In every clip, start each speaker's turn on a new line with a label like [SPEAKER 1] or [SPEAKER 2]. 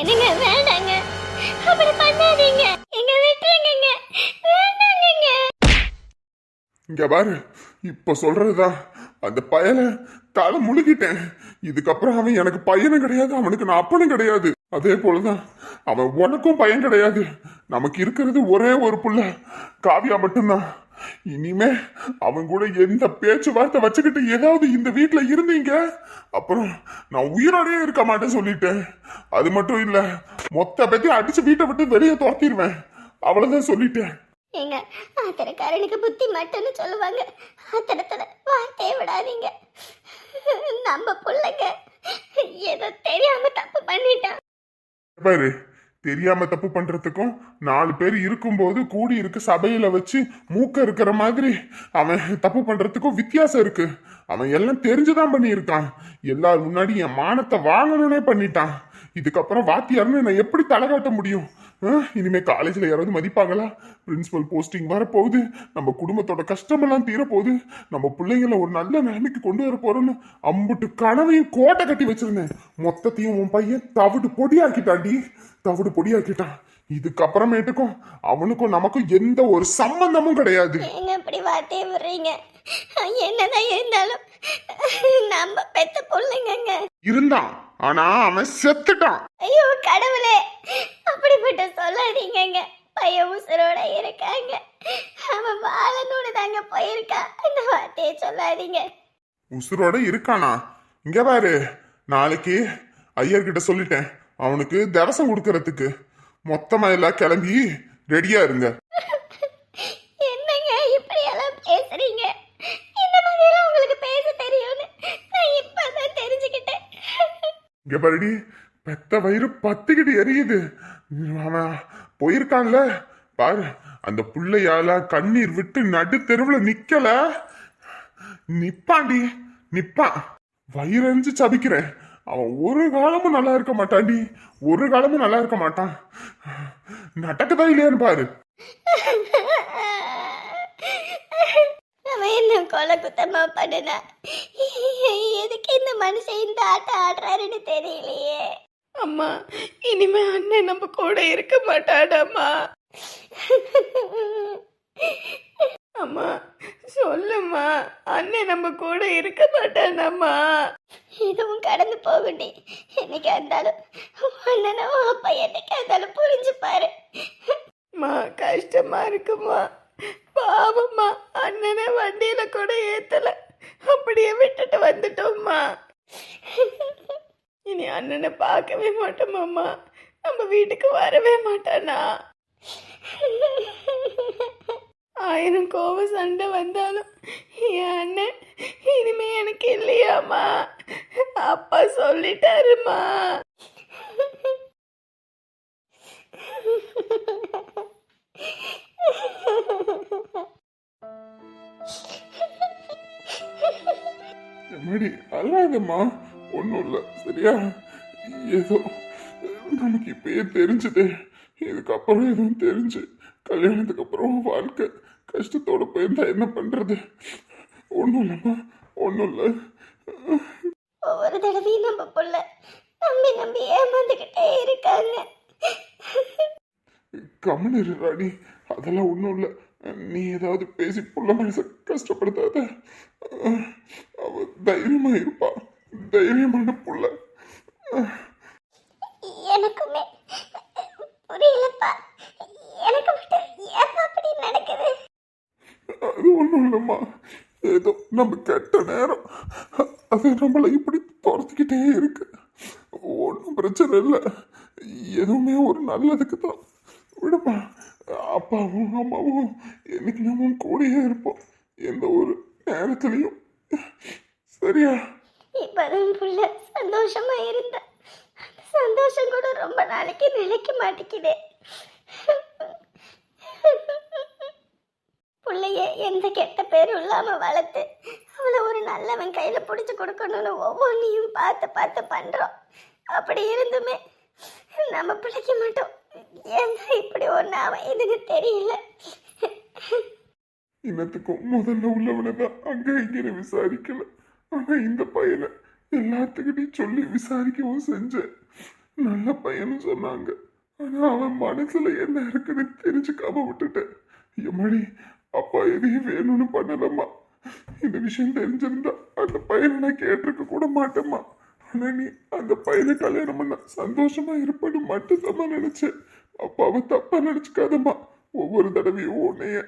[SPEAKER 1] என்னங்க வேண்டாங்க. அப்படி பண்ணாதீங்க. எங்க விட்டுருங்க வேண்டாங்க
[SPEAKER 2] இங்க பாரு இப்ப சொல்றதுதான் அந்த பயலை தலை முழுகிட்டேன். இதுக்கப்புறம் அவன் எனக்கு பையனும் கிடையாது அவனுக்கு நான் அப்பனும் கிடையாது. அதே போலதான் அவன் உனக்கும் பையன் கிடையாது. நமக்கு இருக்கிறது ஒரே ஒரு புள்ள. காவியா மட்டும்தான். இனிமே அவன் கூட எந்த பேச்சுவார்த்தை வச்சுக்கிட்டு ஏதாவது இந்த வீட்ல இருந்தீங்க? அப்புறம் நான் உயிரோடயே இருக்க மாட்டேன் சொல்லிட்டேன். அது மட்டும் இல்ல மொத்த பத்தி அடிச்சு வீட்டை விட்டு வெளியே துரத்திடுவேன். அவ்வளவுதான் சொல்லிட்டேன்.
[SPEAKER 1] ஏங்க ஆத்திரக்காரனுக்கு புத்தி மட்டும்னு சொல்லுவாங்க. ஆத்திரத்துல வார்த்தையை விடாதீங்க. நம்ம புள்ளைங்க ஏதோ தெரியாம தப்பு பண்ணிட்டான்
[SPEAKER 2] பாரு தெரியாம தப்பு பண்றதுக்கும் நாலு பேர் இருக்கும்போது கூடி இருக்க சபையில வச்சு மூக்க இருக்கிற மாதிரி அவன் தப்பு பண்றதுக்கும் வித்தியாசம் இருக்கு. அவன் எல்லாம் தெரிஞ்சுதான் பண்ணியிருக்கான். எல்லார் முன்னாடி என் மானத்தை வாங்கணும்னே பண்ணிட்டான். இதுக்கப்புறம் வாத்தியார்னு நான் எப்படி தலை காட்ட முடியும்? இனிமே காலேஜ்ல யாராவது மதிப்பாங்களா? பிரின்சிபல் போஸ்டிங் வரப்போகுது. நம்ம குடும்பத்தோட கஷ்டமெல்லாம் தீரப்போகுது. நம்ம பிள்ளைங்கள ஒரு நல்ல நிலைமைக்கு கொண்டு வர போறோம்னு அம்புட்டு கனவையும் கோட்டை கட்டி வச்சிருந்தேன். மொத்தத்தையும் உன் பையன் தவிடு பொடியாக்கிட்டான்டி. தவிடு பொடியாக்கிட்டான். இதுக்கப்புறமேட்டுக்கும் அவனுக்கும் நமக்கும் எந்த ஒரு சம்பந்தமும் கிடையாது.
[SPEAKER 1] இப்படி வார்த்தையை விடுறீங்க? என்னதான் இருந்தாலும் நம்ம பெத்த பிள்ளைங்கங்க.
[SPEAKER 2] இருந்தான். ஆனா அவன் செத்துட்டான்.
[SPEAKER 1] ஐயோ கடவுளே. அப்படிப்பட்ட சொல்லாதீங்கங்க. பையன் உசுரோட இருக்காங்க. அவன் வாழனோடு தாங்க போயிருக்கான் அந்த வார்த்தையை சொல்லாதீங்க.
[SPEAKER 2] உசுரோட இருக்கானா? இங்க பாரு. நாளைக்கு ஐயர்கிட்ட சொல்லிட்டேன். அவனுக்கு தவசம் கொடுக்கறதுக்கு. மொத்தமா எல்லாம் கிளம்பி ரெடியா இருங்க.
[SPEAKER 1] என்னங்க இப்படி எல்லாம் பேசுறீங்க? இந்த மாதிரிலாம் உங்களுக்கு பேச தெரியும்னு நான் இப்பதான் தெரிஞ்சுக்கிட்டேன்.
[SPEAKER 2] இங்க பாருடி. பெத்த வயிறு பத்துக்கிட்டு எரியுது. அவன் போயிருக்கான்ல? பாரு அந்த புள்ளையால கண்ணீர் விட்டு நடு தெருவுல நிக்கல. நிப்பாண்டி நிப்பான் வயிறறிஞ்சு சபிக்கிறேன் அவன் ஒரு காலமும் நல்லா இருக்க மாட்டான்டி ஒரு காலமும் நல்லா இருக்க மாட்டான். நடக்குதா இல்லையான்னு பாரு.
[SPEAKER 1] அவன் என்ன கொலை குத்தமா பண்ணுனா? எதுக்கு இந்த மனுஷன் இந்த ஆட்டம் ஆடுறாருன்னு தெரியலையே.
[SPEAKER 3] அம்மா இனிமே அண்ணன் நம்ம கூட இருக்க மாட்டாடாம்மா அம்மா. சொல்லும்மா அண்ணன் நம்ம கூட இருக்க மாட்டானாம்மா
[SPEAKER 1] இதுவும் கடந்து போகண்டி என்னைக்கு இருந்தாலும் அண்ணனோ அப்பா என்னைக்கு இருந்தாலும் புரிஞ்சுப்பாரு.
[SPEAKER 3] அம்மா கஷ்டமா இருக்குமா பாவம்மா அண்ணனை வண்டியில கூட ஏத்தல. அப்படியே விட்டுட்டு வந்துட்டோம்மா. இனி அண்ணனை பார்க்கவே மாட்டோமாம்மா நம்ம வீட்டுக்கு வரவே மாட்டானா? ஆயிரம் கோவ சண்டை வந்தாலும் என் அண்ணன்? இனிமே எனக்கு இல்லையாம்மா அப்பா சொல்லிட்டாருமா
[SPEAKER 2] எம்மாடி ஒன்றும் இல்லை. சரியா? ஏதோ நமக்கு இப்பயே தெரிஞ்சுது. இதுக்கப்புறம் எதுவும் தெரிஞ்சு கல்யாணத்துக்கு அப்புறம் வாழ்க்கை கஷ்டத்தோட போயிருந்தா என்ன பண்றது? ஒன்றும் இல்லைம்மா. ஒன்றும் இல்லை.
[SPEAKER 1] ஒவ்வொரு தடவையும் நம்ம புள்ள நம்பி நம்பி ஏமாந்துக்கிட்டே இருக்காங்க.
[SPEAKER 2] கம்மன் இரு ராணி. அதெல்லாம் ஒன்றும் இல்லை. நீ ஏதாவது பேசி புள்ள மனசை கஷ்டப்படுத்தாத. அவ தைரியமா தைரியமான புள்ள.
[SPEAKER 1] எனக்குமே புரியலப்பா. எனக்கு மட்டும் அப்படி நடக்குது?
[SPEAKER 2] அது ஒன்றும் இல்லைம்மா. ஏதோ நம்ம கெட்ட நேரம். அது நம்மளை இப்படி துரத்திக்கிட்டே இருக்கு. ஒன்றும் பிரச்சனை இல்லை. எதுவுமே ஒரு நல்லதுக்கு தான். விடுமா அப்பாவும் அம்மாவும் என்னைக்கு நம்ம கூடயே இருப்போம். எந்த ஒரு நேரத்துலையும். சரியா?
[SPEAKER 1] இப்பதான் புள்ள சந்தோஷமா இருந்த அந்த சந்தோஷம் கூட ரொம்ப நாளைக்கு நிலைக்க மாட்டேங்குது. பிள்ளைய எந்த கெட்ட பேரும் இல்லாம வளர்த்து அவளை ஒரு நல்லவன் கையில பிடிச்சு கொடுக்கணும்னு ஒவ்வொன்றையும் பார்த்து பார்த்து பண்றோம். அப்படி இருந்துமே நம்ம பிள்ளைக்க மாட்டோம் ஏன் இப்படி ஒன்று அவன் அமையுதுன்னு தெரியல.
[SPEAKER 2] இனத்துக்கும் முதல்ல உள்ளவனை தான் அங்கே இங்கே விசாரிக்கல ஆனால் இந்த பையனை எல்லாத்துக்கிட்டையும் சொல்லி விசாரிக்கவும் செஞ்சேன். நல்ல பையன்னு சொன்னாங்க. ஆனால் அவன் மனசில் என்ன இருக்குன்னு தெரிஞ்சுக்காம விட்டுட்டேன். எம்மடி அப்பா எதையும் வேணும்னு பண்ணலம்மா. இந்த விஷயம் தெரிஞ்சிருந்தா அந்த பையனை நான் கேட்டிருக்க கூட மாட்டேம்மா. ஆனால் நீ அந்த பையனை கல்யாணம் பண்ண சந்தோஷமாக இருப்பேன்னு மட்டும்தான் நினச்சேன். அப்பாவை தப்பாக நினச்சிக்காதம்மா. ஒவ்வொரு தடவையும் உன்னைய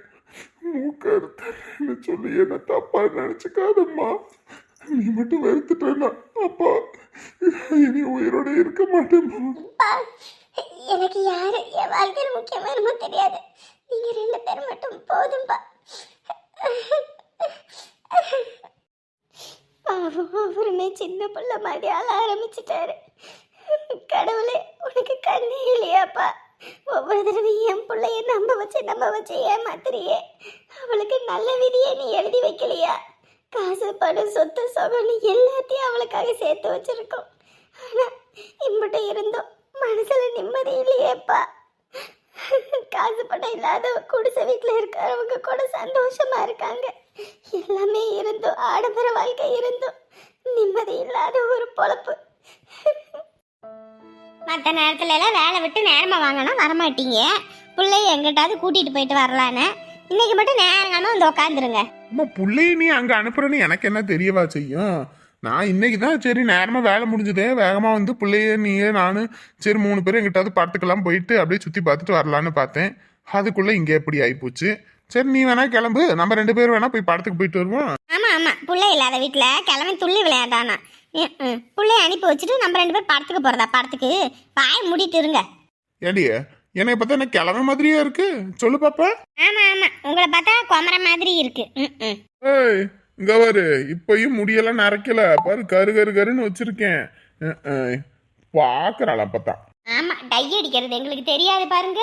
[SPEAKER 2] மூக்கறுத்தன்னு சொல்லி என்ன தப்பாக நினச்சிக்காதம்மா. நீ மட்டும் வெறுத்துட்டேன்னா அப்பா இனி உயிரோட இருக்க
[SPEAKER 4] மாட்டேன். எனக்கு யாரு என் வாழ்க்கையில் முக்கியமானமோ தெரியாது. நீங்க ரெண்டு பேரும் மட்டும் போதும்பா. பாவம் அவருமே சின்ன பிள்ளை மாதிரி ஆள ஆரம்பிச்சிட்டாரு. கடவுளே உனக்கு கண்ணே இல்லையாப்பா. ஒவ்வொரு தடவையும் என் பிள்ளைய நம்ப வச்சு நம்ப வச்சு ஏமாத்துறியே. அவளுக்கு நல்ல விதியை நீ எழுதி வைக்கலையா? காசு பணம் சொத்து சொகன்னு எல்லாத்தையும் அவளுக்காக சேர்த்து வச்சிருக்கோம். ஆனால் இம்புட்டு இருந்தோம். மனசில் நிம்மதி இல்லையேப்பா. காசு பணம் இல்லாத குடிசை வீட்டில் இருக்கிறவங்க கூட சந்தோஷமா இருக்காங்க. எல்லாமே இருந்தும். ஆடம்பர வாழ்க்கை இருந்தும். நிம்மதி இல்லாத ஒரு பொழப்பு. மற்ற நேரத்துல எல்லாம் வேலை விட்டு நேரமா வாங்கினா வரமாட்டீங்க பிள்ளைய எங்கிட்டாவது கூட்டிட்டு போயிட்டு வரலான்னு. இன்னைக்கு மட்டும் நேரங்காம வந்து உட்காந்துருங்க
[SPEAKER 2] அம்மா புள்ளைய நீ அங்க அனுப்புறேன்னு எனக்கு என்ன தெரியவா செய்யும்? நான் இன்னைக்கு தான் சரி நேரமா வேலை முடிஞ்சதே. வேகமா வந்து பிள்ளைய நீயே நானு சரி மூணு பேரும் எங்கிட்டாவது படத்துக்கெல்லாம் போயிட்டு அப்படியே சுத்தி பார்த்துட்டு வரலான்னு பார்த்தேன். அதுக்குள்ள இங்க எப்படி ஆயிப்போச்சு? சரி நீ வேணா கிளம்பு. நம்ம ரெண்டு பேரும் வேணா போய் படத்துக்கு போயிட்டு வருவோம்.
[SPEAKER 4] ஆமா ஆமா. பிள்ளை இல்லாத வீட்டுல கிளம்பி துள்ளி விளையாடானா பிள்ளைய அனுப்பி வச்சுட்டு நம்ம ரெண்டு பேரும் படத்துக்கு போறதா? படத்துக்கு. வாய் மூடிட்டு இருங்க.
[SPEAKER 2] ஏடி என்னை பார்த்தா என்ன கிளம்ப மாதிரியே இருக்கு? சொல்லு பாப்பா.
[SPEAKER 4] ஆமா ஆமா. உங்களை பார்த்தா குமர மாதிரி இருக்கு. ம், ம்.
[SPEAKER 2] ஏய் இங்க பாரு. இப்பயும் முடியெல்லாம் நரைக்கல. பாரு கரு கரு கருன்னு வச்சிருக்கேன். அஹ், அஹ். பாக்குறாள் அப்பதான்
[SPEAKER 4] ஆமா டை அடிக்கிறது எங்களுக்கு தெரியாது பாருங்க.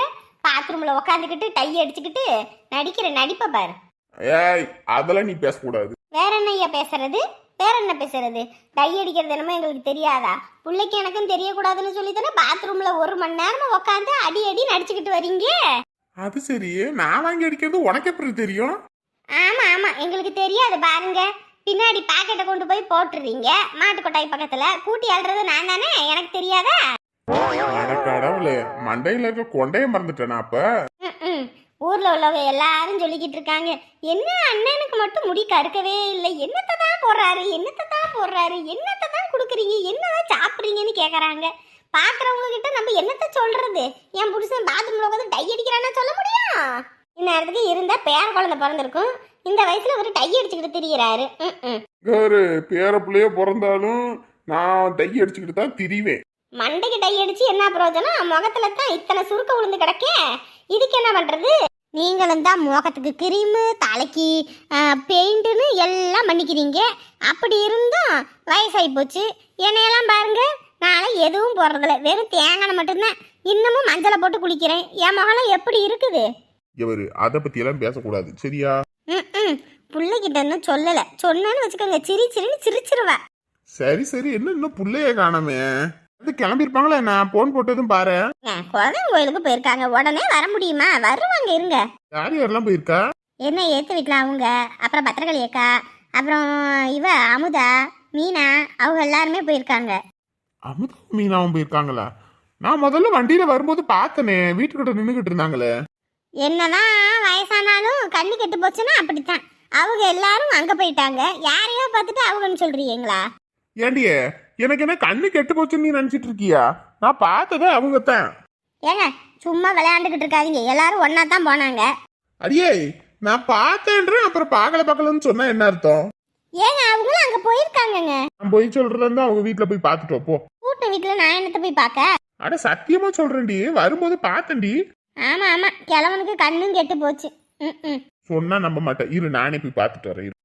[SPEAKER 4] பாத்ரூம்ல உட்காந்துக்கிட்டு டை அடிச்சுக்கிட்டு நடிக்கிற நடிப்பை பாரு.
[SPEAKER 2] ஏய் அதெல்லாம் நீ பேசக்கூடாது.
[SPEAKER 4] வேற என்ன ஐயா பேசுறது? வேற என்ன பேசுறது? டை அடிக்கிறது என்னமோ எங்களுக்கு தெரியாதா? பிள்ளைக்கு எனக்கும் தெரியக்கூடாதுன்னு சொல்லி தானே பாத்ரூம்ல ஒரு மணி நேரமா உட்காந்து அடி அடி நடிச்சுக்கிட்டு வரீங்க?
[SPEAKER 2] அது சரி. நான் வாங்கி அடிக்கிறது உனக்கு எப்படி தெரியும்?
[SPEAKER 4] ஆமா ஆமா. எங்களுக்கு தெரியாது பாருங்க. பின்னாடி பாக்கெட்டை கொண்டு போய் போட்டுறீங்க. மாட்டுக்கொட்டாய் பக்கத்துல கூட்டி அல்றது நான் தானே? எனக்கு தெரியாதா?
[SPEAKER 2] கடவுளே. மண்டையில இருக்க கொண்டைய மறந்துட்டேனா அப்ப.
[SPEAKER 4] ஊர்ல உள்ளவங்க எல்லாரும் சொல்லிக்கிட்டு இருக்காங்க. என்ன அண்ணனுக்கு மட்டும் முடி கருக்கவே இல்லை. என்னத்தை தான் போடுறாரு? என்னத்தை தான் போடுறாரு? என்னத்தை தான் கொடுக்குறீங்க? என்னதான் சாப்பிட்றீங்கன்னு கேக்குறாங்க. பாக்குறவங்க கிட்ட நம்ம என்னத்த சொல்றது? என் புருஷன் பாத்ரூம்ல உட்காந்து டை அடிக்கிறான்னா சொல்ல முடியும்? இந்நேரத்துக்கு இருந்தா பேர குழந்தை பிறந்திருக்கும். இந்த வயசுல ஒரு டை அடிச்சுக்கிட்டு.
[SPEAKER 2] ஒரு பேர பிள்ளைய பிறந்தாலும் நான் டை அடிச்சுக்கிட்டு தான் திரிவேன்.
[SPEAKER 4] மண்டைக்கு டை அடிச்சு என்ன பிரயோஜனம்? முகத்துல தான் இத்தனை சுருக்க விழுந்து கிடக்கே. இதுக்கு என்ன பண்றது? நீங்களும் தான் முகத்துக்கு கிரீமு தலைக்கு பெயிண்ட்டுன்னு எல்லாம் பண்ணிக்கிறீங்க. அப்படி இருந்தும் வயசாகி போச்சு. என்னையெல்லாம் பாருங்க நாளை எதுவும் போடுறதில்ல. வெறும் தேங்காய் மட்டும்தான். இன்னமும் மஞ்சளை போட்டு குளிக்கிறேன். என் முகலாம் எப்படி இருக்குது?
[SPEAKER 2] இவரு அதை பத்தி எல்லாம் பேசக்கூடாது. சரியா?
[SPEAKER 4] ம். பிள்ளைகிட்ட இன்னும் சொல்லலை. சொன்னேன்னு வச்சுக்கோங்க. சிரி சிரின்னு சிரிச்சிருவா.
[SPEAKER 2] சரி சரி. என்ன இன்னும் புள்ளைய காணாமே? அது கிளம்பியிருப்பாங்களே நான் போன் போட்டதும் பாரு
[SPEAKER 4] குலதெய்வம் கோயிலுக்கு போயிருக்காங்க உடனே வர முடியுமா? வருவாங்க இருங்க.
[SPEAKER 2] யார் யாரெல்லாம் போயிருக்கா?
[SPEAKER 4] என்ன ஏத்து வீட்டில் அவங்க? அப்புறம் பத்திரகாளி அக்கா அப்புறம் இவ அமுதா மீனா அவங்க எல்லாருமே போயிருக்காங்க.
[SPEAKER 2] அமுதா மீனாவும் போயிருக்காங்களா? நான் முதல்ல வண்டியில வரும்போது பார்த்தனே வீட்டுக்கிட்ட நின்றுகிட்டு இருந்தாங்களே.
[SPEAKER 4] என்னதான் வயசானாலும் கண்ணு கெட்டு போச்சுன்னா அப்படித்தான். அவங்க எல்லாரும் அங்க போயிட்டாங்க. யாரையோ பார்த்துட்டு அவங்கன்னு சொல்றீங்களா?
[SPEAKER 2] ஏண்டியே எனக்கு என்ன கண்ணு கெட்டு போச்சுன்னு நீ நினைச்சிட்டு இருக்கியா? நான் பார்த்ததே அவங்க தான்
[SPEAKER 4] ஏங்க சும்மா விளையாண்டுக்கிட்டு இருக்காதீங்க. எல்லாரும் ஒன்னா தான் போனாங்க.
[SPEAKER 2] அடியே நான் பார்த்தேன்றேன் அப்புறம் பார்க்கல பார்க்கலன்னு சொன்னா என்ன அர்த்தம்?
[SPEAKER 4] ஏங்க அவங்களும் அங்க போயிருக்காங்கங்க.
[SPEAKER 2] நான் போய் இருந்தா அவங்க வீட்டுல போய் பார்த்துட்டு வா, போ.
[SPEAKER 4] கூட்ட வீட்டுல நான் என்னத்த போய் பார்க்க?
[SPEAKER 2] அட சத்தியமா சொல்றேன்டி வரும்போது பார்த்தேன்டி.
[SPEAKER 4] ஆமா ஆமா கிழவனுக்கு கண்ணும் கெட்டு போச்சு. ம் ம்.
[SPEAKER 2] சொன்னா நம்ப மாட்டேன். இரு நானே போய் பார்த்துட்டு வரேன் இரு.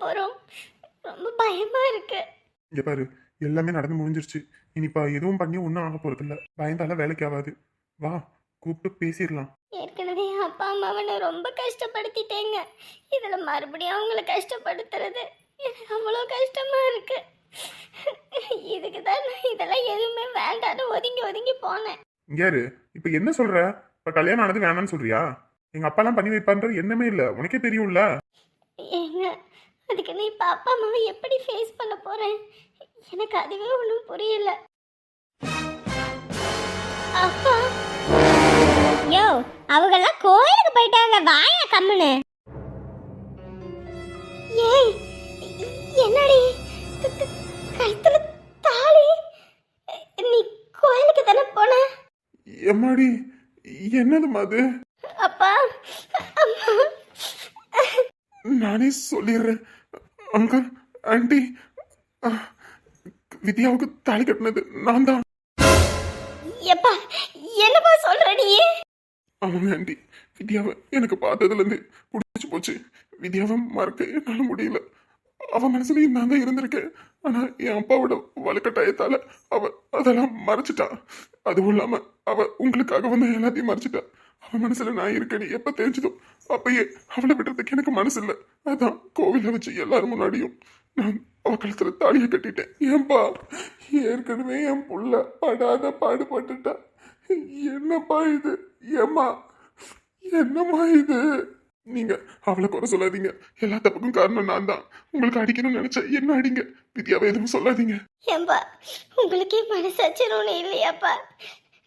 [SPEAKER 4] போறோம். ரொம்ப பயமா இருக்கு.
[SPEAKER 2] இங்க பாரு எல்லாமே நடந்து முடிஞ்சிருச்சு. இனிப்பா எதுவும் பண்ணி ஒன்றும் ஆக போறது இல்ல பயந்தால வேலைக்கு ஆகாது. வா கூப்பிட்டு பேசிடலாம்.
[SPEAKER 4] ஏற்கனவே அப்பா அம்மாவை ரொம்ப கஷ்டப்படுத்திட்டேங்க. இதில் மறுபடியும் அவங்கள கஷ்டப்படுத்துறது எனக்கு அவ்வளோ கஷ்டமா இருக்கு. இதுக்கு தான் நான் இதெல்லாம் எதுவுமே வேண்டான்னு ஒதுங்கி ஒதுங்கி போனேன்.
[SPEAKER 2] யாரு? இப்ப என்ன சொல்ற? இப்ப கல்யாணம் ஆனது வேணாம்னு சொல்றியா? எங்க அப்பா எல்லாம் பண்ணி வைப்பான்ற எண்ணமே இல்ல. உனக்கே தெரியும்ல.
[SPEAKER 1] அதுக்கு நான் இப்போ அப்பா அம்மாவை எப்படி ஃபேஸ் பண்ண போறேன் எனக்கு அதுவே ஒன்றும் புரியல. அப்பா. யோ அவங்கெல்லாம் கோயிலுக்கு போயிட்டாங்க. வாயா கம்முன்னு ஏய் என்னடி? கழுத்துல தாலி? நீ கோயிலுக்கு தானே போன?
[SPEAKER 2] எம்மாடி என்னதுமா அது?
[SPEAKER 1] அப்பா அம்மா.
[SPEAKER 2] நானே சொல்லிடுறேன். அங்கிள் ஆண்டி வித்யாவுக்கு தாலி கட்டினது நான் தான்.
[SPEAKER 1] எப்பா என்னப்பா சொல்ற நீ?
[SPEAKER 2] ஆமாங்க ஆண்டி வித்யாவை எனக்கு பார்த்ததுலேருந்து பிடிச்சி போச்சு. வித்யாவை மறக்க என்னால் முடியல. அவ மனசுலயும் நான் தான் இருந்திருக்கேன். ஆனா என் அப்பாவோட வலுக்கட்டாயத்தால அவ அதெல்லாம் மறைச்சிட்டா. அதுவும் இல்லாம அவ உங்களுக்காக வந்து எல்லாத்தையும் மறைச்சிட்டா. அவ மனசுல நான் இருக்கேன்னு எப்ப தெரிஞ்சதோ அப்பயே அவளை விடுறதுக்கு எனக்கு மனசு இல்லை. அதான் கோவில வச்சு எல்லாரும் முன்னாடியும் நான் அவ தாலியை கட்டிட்டேன். ஏன்பா? ஏற்கனவே என் புள்ள படாத பாடுபட்டுட்டா. என்னப்பா இது? ஏம்மா? என்னம்மா இது? நீங்க அவளை குறை சொல்லாதீங்க. எல்லா தப்புக்கும் காரணம் நான் தான். உங்களுக்கு அடிக்கணும்னு நினைச்சேன் என்ன அடிங்க? வித்யாவை எதுவும் சொல்லாதீங்க.
[SPEAKER 1] ஏன்பா உங்களுக்கே மனசாட்சின்னு ஒன்று இல்லையாப்பா?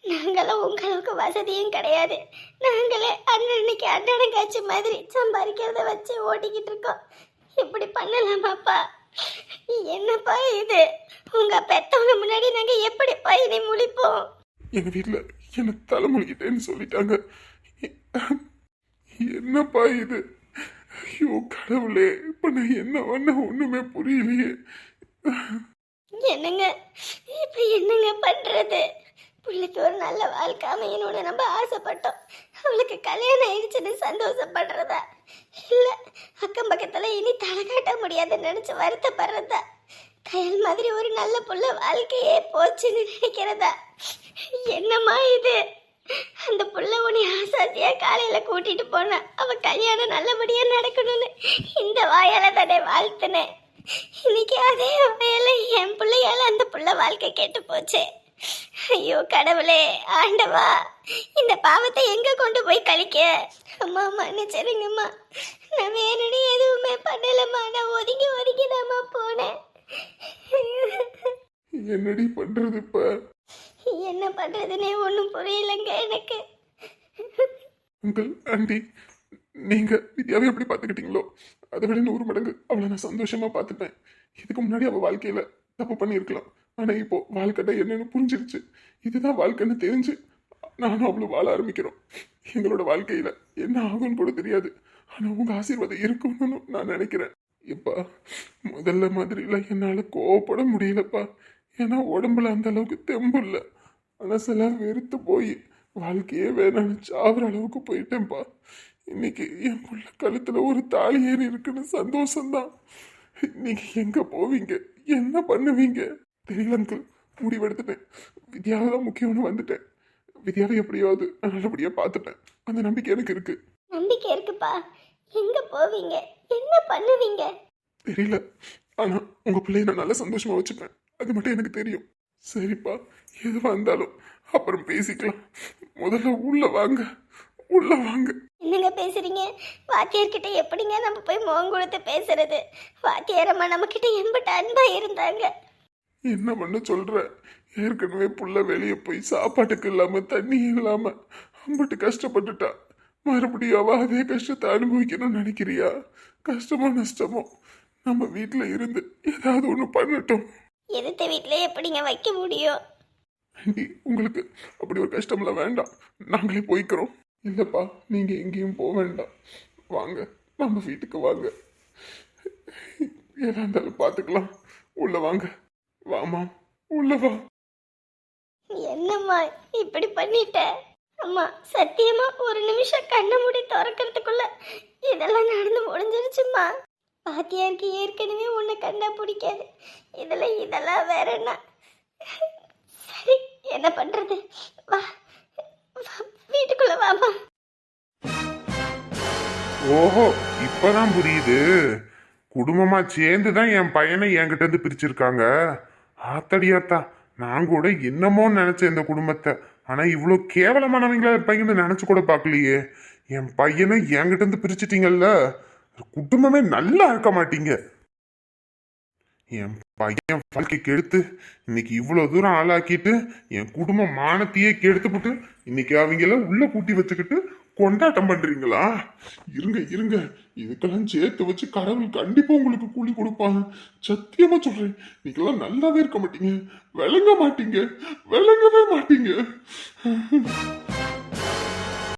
[SPEAKER 1] நாங்களாம் உங்க அளவுக்கு வசதியும் கிடையாது. நாங்களே அண்ணன் காட்சி மாதிரி சம்பாதிக்கிறத வச்சு ஓட்டிக்கிட்டு இருக்கோம். இப்படி பண்ணலாமாப்பா என்னப்பா இது? உங்க பெத்தவங்க முன்னாடி நாங்க எப்படிப்பா இனி முழிப்போம்?
[SPEAKER 2] எங்க வீட்டுல என்ன தலைமொழிக்கிட்டேன்னு சொல்லிட்டாங்க. என்னப்பா இது? ஐயோ கடவுளே இப்ப நான் என்ன பண்ண ஒண்ணுமே புரியலையே.
[SPEAKER 1] என்னங்க? இப்ப என்னங்க பண்றது? பிள்ளைக்கு ஒரு நல்ல வாழ்க்கை அமையணும்னு நம்ம ஆசைப்பட்டோம். அவளுக்கு கல்யாணம் ஆயிடுச்சுன்னு சந்தோஷப்படுறதா? இல்லை அக்கம் பக்கத்தில் இனி தலை காட்ட முடியாதுன்னு நினச்சி வருத்தப்படுறதா? கயல் மாதிரி ஒரு நல்ல புள்ள வாழ்க்கையே போச்சுன்னு நினைக்கிறதா? என்னம்மா இது? அந்த புள்ள உன்னை ஆசாசியா காலையில கூட்டிட்டு போனா அவ கல்யாணம் நல்லபடியா நடக்கணும்னு இந்த வாயால தானே வாழ்த்துனேன். இன்னைக்கு அதே வகையில என் பிள்ளையால அந்த புள்ள வாழ்க்கை கெட்டு போச்சு. ஐயோ கடவுளே ஆண்டவா இந்த பாவத்தை எங்க கொண்டு போய் கழிக்க? அம்மா மன்னிச்சிருங்கம்மா. நான் வேணும்னு எதுவுமே பண்ணலம்மா. நான் ஒதுங்கி ஒதுங்கிதாம்மா போனேன்.
[SPEAKER 2] என்னடி பண்றது இப்ப?
[SPEAKER 1] என்ன பண்றதுன்னே ஒன்றும் புரியலங்க எனக்கு.
[SPEAKER 2] அங்கிள் ஆண்டி நீங்க வித்யாவை எப்படி பார்த்துக்கிட்டீங்களோ அதை விட நூறு மடங்கு அவளை நான் சந்தோஷமா பார்த்துட்டேன் இதுக்கு முன்னாடி அவ வாழ்க்கையில தப்பு பண்ணியிருக்கலாம். ஆனால் இப்போ வாழ்க்கை என்னென்னு புரிஞ்சிருச்சு. இதுதான் வாழ்க்கைன்னு தெரிஞ்சு நானும் அவ்வளோ வாழ ஆரம்பிக்கிறோம். எங்களோட வாழ்க்கையில் என்ன ஆகும்னு கூட தெரியாது. ஆனால் உங்கள் ஆசீர்வாதம் இருக்கும்னு நான் நினைக்கிறேன். இப்பா முதல்ல மாதிரிலாம் என்னால் கோவப்பட முடியலப்பா. ஏன்னா உடம்புல அந்த அளவுக்கு தெம்பு இல்லை. மனசெல்லாம் வெறுத்து போய் வாழ்க்கையே வேணாம்னு சாவுற அளவுக்கு போயிட்டேன்ப்பா. இன்னைக்கு என் புள்ள கழுத்தில் ஒரு தாலி ஏறி இருக்குன்னு சந்தோஷம்தான். நீங்கள் எங்கே போவீங்க? என்ன பண்ணுவீங்க? தெரியல அங்கிள் முடிவெடுத்துட்டேன். வித்யாவை தான் முக்கியம்னு வந்துட்டேன். வித்யாவை எப்படியாவது நான் நல்லபடியா பார்த்துட்டேன். அந்த நம்பிக்கை எனக்கு இருக்கு.
[SPEAKER 1] நம்பிக்கை இருக்குப்பா. எங்க போவீங்க? என்ன பண்ணுவீங்க?
[SPEAKER 2] தெரியல. ஆனா உங்க பிள்ளைய நான் நல்லா சந்தோஷமா வச்சுப்பேன். அது மட்டும் எனக்கு தெரியும். சரிப்பா. எதுவா இருந்தாலும் அப்புறம் பேசிக்கலாம். முதல்ல உள்ள வாங்க. உள்ள வாங்க.
[SPEAKER 1] என்னங்க பேசுறீங்க? வாத்தியார்கிட்ட எப்படிங்க நம்ம போய் முகம் கொடுத்து பேசுறது? வாத்தியாரம்மா நம்ம கிட்ட எம்பிட்ட அன்பா இருந்தாங்க
[SPEAKER 2] என்ன பண்ண சொல்ற. ஏற்கனவே புள்ள வெளியே போய் சாப்பாட்டுக்கு இல்லாம தண்ணி இல்லாம அம்பிட்டு கஷ்டப்பட்டுட்டா. மறுபடியும் அவ அதே கஷ்டத்தை அனுபவிக்கணும்னு நினைக்கிறியா? கஷ்டமோ நஷ்டமோ? நம்ம வீட்டுல இருந்து ஏதாவது ஒண்ணு பண்ணட்டும்.
[SPEAKER 1] எதிர்த்த வீட்டுல எப்படிங்க வைக்க முடியும்?
[SPEAKER 2] உங்களுக்கு அப்படி ஒரு கஷ்டம்லாம் வேண்டாம். நாங்களே போய்க்கிறோம். இல்லப்பா நீங்க எங்கேயும் போக வேண்டாம். வாங்க நம்ம வீட்டுக்கு வாங்க. ஏதா இருந்தாலும் பார்த்துக்கலாம் உள்ள வாங்க. வாமா உள்ள வா.
[SPEAKER 1] என்னம்மா இப்படி பண்ணிட்ட? அம்மா சத்தியமா ஒரு நிமிஷம் கண்ணை மூடி திறக்கிறதுக்குள்ள இதெல்லாம் நடந்து முடிஞ்சிருச்சுமா பாத்தியாருக்கு ஏற்கனவே உன்னை கண்டா பிடிக்காது. இதுல இதெல்லாம் வேற என்ன? சரி என்ன பண்றது? வா வா, வீட்டுக்குள்ள வாமா
[SPEAKER 5] ஓஹோ இப்பதான் புரியுது. குடும்பமா சேர்ந்து தான் என் பையனை என்கிட்ட இருந்து பிரிச்சிருக்காங்க. ஆத்தடியாத்தா. நான் கூட என்னமோ நினைச்சேன் இந்த குடும்பத்தை. ஆனா இவ்வளோ கேவலமானவங்களா இருப்பாங்கன்னு நினைச்சு கூட பார்க்கலையே. என் பையனை என்கிட்ட இருந்து பிரிச்சிட்டீங்கல்ல?
[SPEAKER 2] குடும்பமே நல்லா இருக்க மாட்டீங்க. என் பையன் வாழ்க்கை கெடுத்து இன்னைக்கு இவ்வளோ தூரம் ஆளாக்கிட்டு என் குடும்ப மானத்தையே கெடுத்துப்புட்டு இன்னைக்கு அவங்கள உள்ள கூட்டி வச்சுக்கிட்டு கொண்டாட்டம் பண்றீங்களா? இருங்க இருங்க. இதுக்கெல்லாம் சேர்த்து வச்சு கடவுள் கண்டிப்பா உங்களுக்கு கூலி கொடுப்பாங்க சத்தியமா சொல்றேன். நீங்களாம் நல்லாவே இருக்க மாட்டீங்க. விளங்க மாட்டீங்க. விளங்கவே மாட்டீங்க.